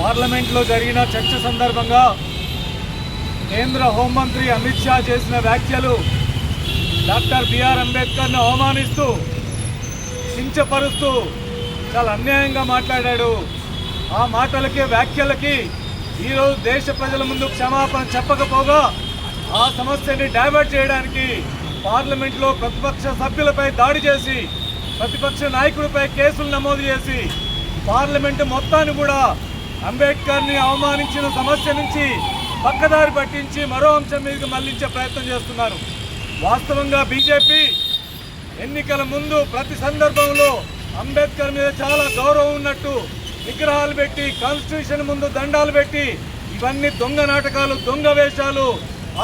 పార్లమెంట్లో జరిగిన చర్చ సందర్భంగా కేంద్ర హోంమంత్రి అమిత్ షా చేసిన వ్యాఖ్యలు డాక్టర్ బిఆర్ అంబేద్కర్ను అవమానిస్తూ కించపరుస్తూ చాలా అన్యాయంగా మాట్లాడాడు. ఆ మాటలకి వ్యాఖ్యలకి ఈరోజు దేశ ప్రజల ముందు క్షమాపణ చెప్పకపోగా ఆ సమస్యని డైవర్ట్ చేయడానికి పార్లమెంట్లో ప్రతిపక్ష సభ్యులపై దాడి చేసి ప్రతిపక్ష నాయకుడిపై కేసులు నమోదు చేసి పార్లమెంటు మొత్తాన్ని కూడా అంబేద్కర్ని అవమానించిన సమస్య నుంచి పక్కదారి పట్టించి మరో అంశం మీదకి మళ్ళించే ప్రయత్నం చేస్తున్నారు. వాస్తవంగా బీజేపీ ఎన్నికల ముందు ప్రతి సందర్భంలో అంబేద్కర్ మీద చాలా గౌరవం ఉన్నట్టు విగ్రహాలు పెట్టి కాన్స్టిట్యూషన్ ముందు దండాలు పెట్టి ఇవన్నీ దొంగ నాటకాలు దొంగ వేషాలు.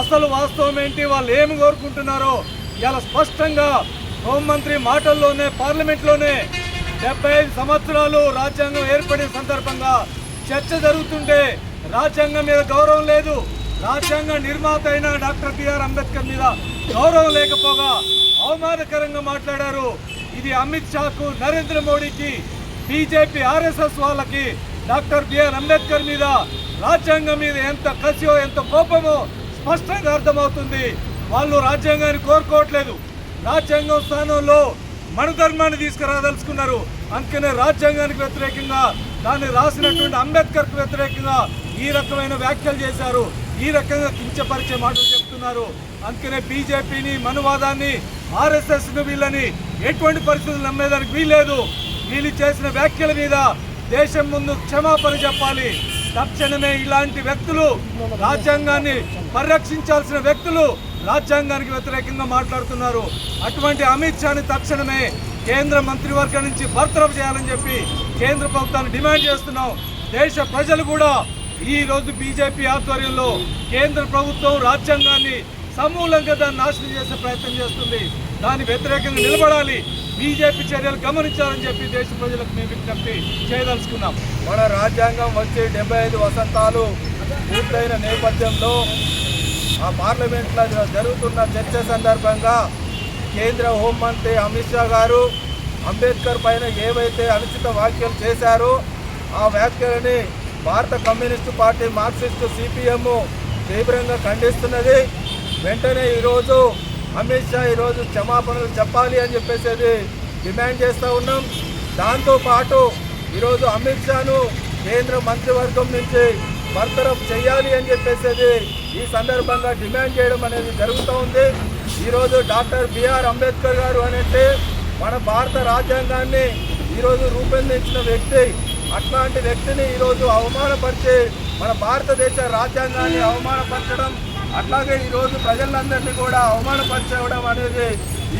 అసలు వాస్తవం ఏంటి? వాళ్ళు ఏమి కోరుకుంటున్నారో ఇలా స్పష్టంగా హోంమంత్రి మాటల్లోనే పార్లమెంట్లోనే డెబ్బై ఐదు సంవత్సరాలు రాజ్యాంగం ఏర్పడిన సందర్భంగా చర్చ జరుగుతుంటే రాజ్యాంగం మీద గౌరవం లేదు. రాజ్యాంగ నిర్మాత అయిన డాక్టర్ బిఆర్ అంబేద్కర్ మీద గౌరవం లేకపోగా అవమానకరంగా మాట్లాడారు. ఇది అమిత్ షాకు నరేంద్ర మోడీకి బీజేపీ ఆర్ఎస్ఎస్ వాళ్ళకి డాక్టర్ బిఆర్ అంబేద్కర్ మీద రాజ్యాంగం మీద ఎంత కసియో ఎంత కోపమో స్పష్టంగా అర్థమవుతుంది. వాళ్ళు రాజ్యాంగాన్ని కోరుకోవట్లేదు. రాజ్యాంగం స్థానంలో మన ధర్మాన్ని తీసుకురాదలుచుకున్నారు. అందుకనే రాజ్యాంగానికి వ్యతిరేకంగా దాన్ని రాసినటువంటి అంబేద్కర్కు వ్యతిరేకంగా ఈ రకమైన వ్యాఖ్యలు చేశారు. ఈ రకంగా కించపరిచే మాటలు చెప్తున్నారు. అందుకనే బీజేపీని మనువాదాన్ని ఆర్ఎస్ఎస్ను వీళ్ళని ఎటువంటి పరిస్థితులు నమ్మేదానికి వీల్లేదు. వీళ్ళు చేసిన వ్యాఖ్యల మీద దేశం ముందు క్షమాపణ చెప్పాలి. తక్షణమే ఇలాంటి వ్యక్తులు రాజ్యాంగాన్ని పరిరక్షించాల్సిన వ్యక్తులు రాజ్యాంగానికి వ్యతిరేకంగా మాట్లాడుతున్నారు. అటువంటి అమిత్ షాని తక్షణమే కేంద్ర మంత్రివర్గం నుంచి బర్తరఫ్ చేయాలని చెప్పి కేంద్ర ప్రభుత్వాన్ని డిమాండ్ చేస్తున్నాం. దేశ ప్రజలు కూడా ఈ రోజు బీజేపీ ఆధ్వర్యంలో కేంద్ర ప్రభుత్వం రాజ్యాంగాన్ని సమూలంగా దాన్ని నాశనం చేసే ప్రయత్నం చేస్తుంది. దాని వ్యతిరేకంగా నిలబడాలి. బీజేపీ చర్యలు గమనించాలని చెప్పి దేశ ప్రజలకు మేము విజ్ఞప్తి చేయదలుచుకున్నాం. మన రాజ్యాంగం వచ్చి డెబ్బై ఐదు వసంతాలు పూర్తయిన నేపథ్యంలో ఆ పార్లమెంట్లో జరుగుతున్న చర్చ సందర్భంగా కేంద్ర హోంమంత్రి అమిత్ షా గారు అంబేద్కర్ పైన ఏవైతే అనుచిత వ్యాఖ్యలు చేశారో ఆ వ్యాఖ్యలని భారత కమ్యూనిస్టు పార్టీ మార్క్సిస్టు సిపిఎం తీవ్రంగా ఖండిస్తున్నది. వెంటనే ఈరోజు అమిత్ షా ఈరోజు క్షమాపణలు చెప్పాలి అని చెప్పేసి డిమాండ్ చేస్తూ ఉన్నాం. దాంతోపాటు ఈరోజు అమిత్ షాను కేంద్ర మంత్రివర్గం నుంచి బర్తరఫ్ చేయాలి అని చెప్పేసి ఈ సందర్భంగా డిమాండ్ చేయడం అనేది జరుగుతూ ఉంది. ఈరోజు డాక్టర్ బిఆర్ అంబేద్కర్ గారు అనేది మన భారత రాజ్యాంగాన్ని ఈరోజు రూపొందించిన వ్యక్తి అట్లాంటి వ్యక్తిని ఈరోజు అవమానపరిచే మన భారతదేశ రాజ్యాంగాన్ని అవమానపరచడం అట్లాగే ఈరోజు ప్రజలందరినీ కూడా అవమానపరచడం అనేది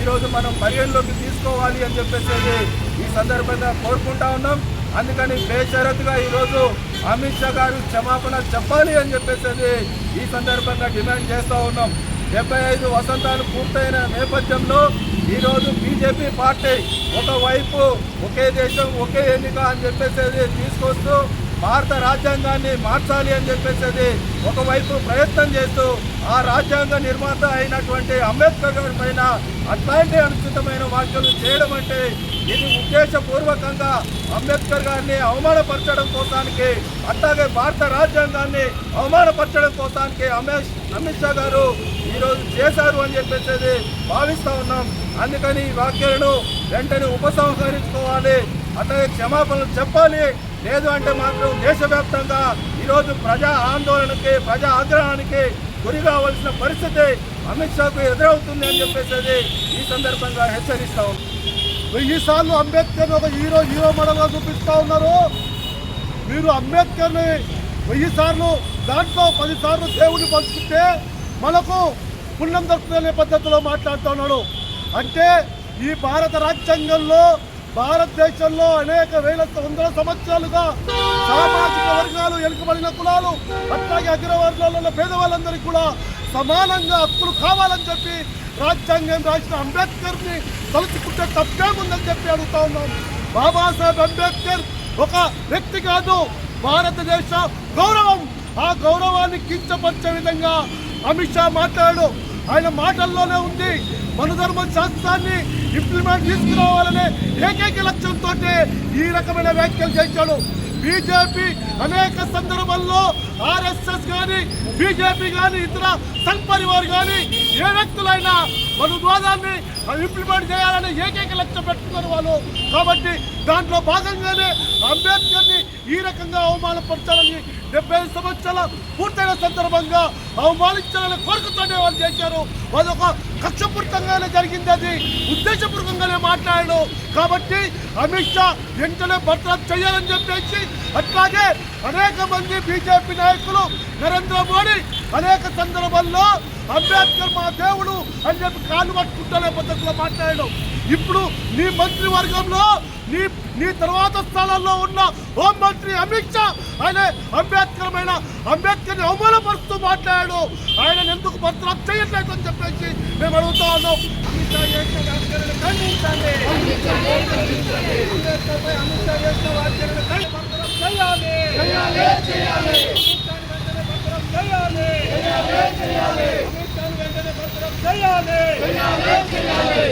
ఈరోజు మనం పరిగణలోకి తీసుకోవాలి అని చెప్పేసి ఈ సందర్భంగా కోరుకుంటా ఉన్నాం. అందుకని బేషరత్గా ఈరోజు అమిత్ షా గారు క్షమాపణ చెప్పాలి అని చెప్పేసి ఈ సందర్భంగా డిమాండ్ చేస్తూ ఉన్నాం. డెబ్బై ఐదు వసంతాలు పూర్తయిన నేపథ్యంలో ఈరోజు బీజేపీ పార్టీ ఒకవైపు ఒకే దేశం ఒకే ఎన్నిక అని చెప్పేసేది తీసుకొస్తూ భారత రాజ్యాంగాన్ని మార్చాలి అని చెప్పేసేది ఒకవైపు ప్రయత్నం చేస్తూ ఆ రాజ్యాంగ నిర్మాత అయినటువంటి అంబేద్కర్ గారి పైన అట్లాంటి అనుచితమైన వ్యాఖ్యలు చేయడం అంటే ఇది ఉద్దేశపూర్వకంగా అంబేద్కర్ గారిని అవమానపరచడం కోసానికి అట్లాగే భారత రాజ్యాంగాన్ని అవమానపరచడం కోసానికి అమిత్ అమిత్ షా గారు ఈరోజు చేశారు అని చెప్పేసి భావిస్తూ ఉన్నాం. అందుకని ఈ వ్యాఖ్యలను వెంటనే ఉపసంహరించుకోవాలి. అట్లాగే క్షమాపణలు చెప్పాలి. లేదు అంటే మాత్రం దేశవ్యాప్తంగా ఈరోజు ప్రజా ఆందోళనకి ప్రజా ఆగ్రహానికి గురి కావాల్సిన పరిస్థితి అమిత్ షాకు ఎదురవుతుంది అని చెప్పేసి ఈ సందర్భంగా హెచ్చరిస్తా ఉన్నాం. వెయ్యి సార్లు అంబేద్కర్ ఒక హీరో హీరో మోడల్గా చూపిస్తా ఉన్నారు. మీరు అంబేద్కర్ని వెయ్యి సార్లు దాంట్లో పది సార్లు దేవుడిని పంచుకుంటే మనకు పుణ్యం దొరుకుతున్న పద్ధతిలో మాట్లాడుతూ ఉన్నాడు. అంటే ఈ భారత రాజ్యాంగంలో భారతదేశంలో అనేక వేల వందల సంవత్సరాలుగా సామాజిక వర్గాలు వెనుకబడిన కులాలు అట్లాగే అగ్రవర్గాలలో పేదవాళ్ళందరికీ కూడా సమానంగా హక్కులు కావాలని చెప్పి రాజ్యాంగం రాసిన అంబేద్కర్ని తలుచుకుంటే తప్పేముందని చెప్పి అడుగుతా ఉన్నాం. బాబాసాహెబ్ అంబేద్కర్ ఒక వ్యక్తి కాదు. భారతదేశ గౌరవం. ఆ గౌరవాన్ని కించపరిచే విధంగా అమిత్ షా మాట్లాడాడు ఆయన మాటల్లోనే ఉంది. మనధర్మ శాస్త్రాన్ని ఇంప్లిమెంట్ తీసుకురావాలనే ఏకైక లక్ష్యంతో ఈ రకమైన వ్యాఖ్యలు చేశాడు. బీజేపీ అనేక సందర్భాల్లో ఆర్ఎస్ఎస్ కానీ బీజేపీ కానీ ఇతర సంఘ్ కానీ ఏ వ్యక్తులైనా మన వివాదాన్ని ఇంప్లిమెంట్ చేయాలని ఏకైక లక్ష్యం పెట్టుకున్నారు వాళ్ళు. కాబట్టి దాంట్లో భాగంగానే అంబేద్కర్ని ఈ రకంగా అవమానపరచాలని డెబ్బై ఐదు సంవత్సరాల పూర్తయిన సందర్భంగా అవమానించాలని కోరుకుతూనే వాళ్ళు చేశారు. అదొక కక్షపూరితంగానే జరిగింది అది. ఉద్దేశపూర్వకంగానే మాట్లాడాడు. కాబట్టి అమిత్ షా వెంటనే బర్తరఫ్ చేయాలని చెప్పేసి అట్లాగే అనేక మంది బీజేపీ నాయకులు నరేంద్ర మోడీ అనేక సందర్భాల్లో అంబేద్కర్ మా దేవుడు అని చెప్పి కాళ్ళు పట్టుకుంటానే పద్ధతిలో మాట్లాడాడు. ఇప్పుడు నీ మంత్రివర్గంలో నీ నీ తర్వాత స్థానంలో ఉన్న హోంమంత్రి అమిత్ షా ఆయన అంబేద్కర్ పైన అంబేద్కర్ని అవమానపరుస్తూ మాట్లాడాడు. ఆయన ఎందుకు బర్తరఫ్ చేయట్లేదు అని చెప్పేసి మేము అడుగుతా ఉన్నాం. చేయాలి.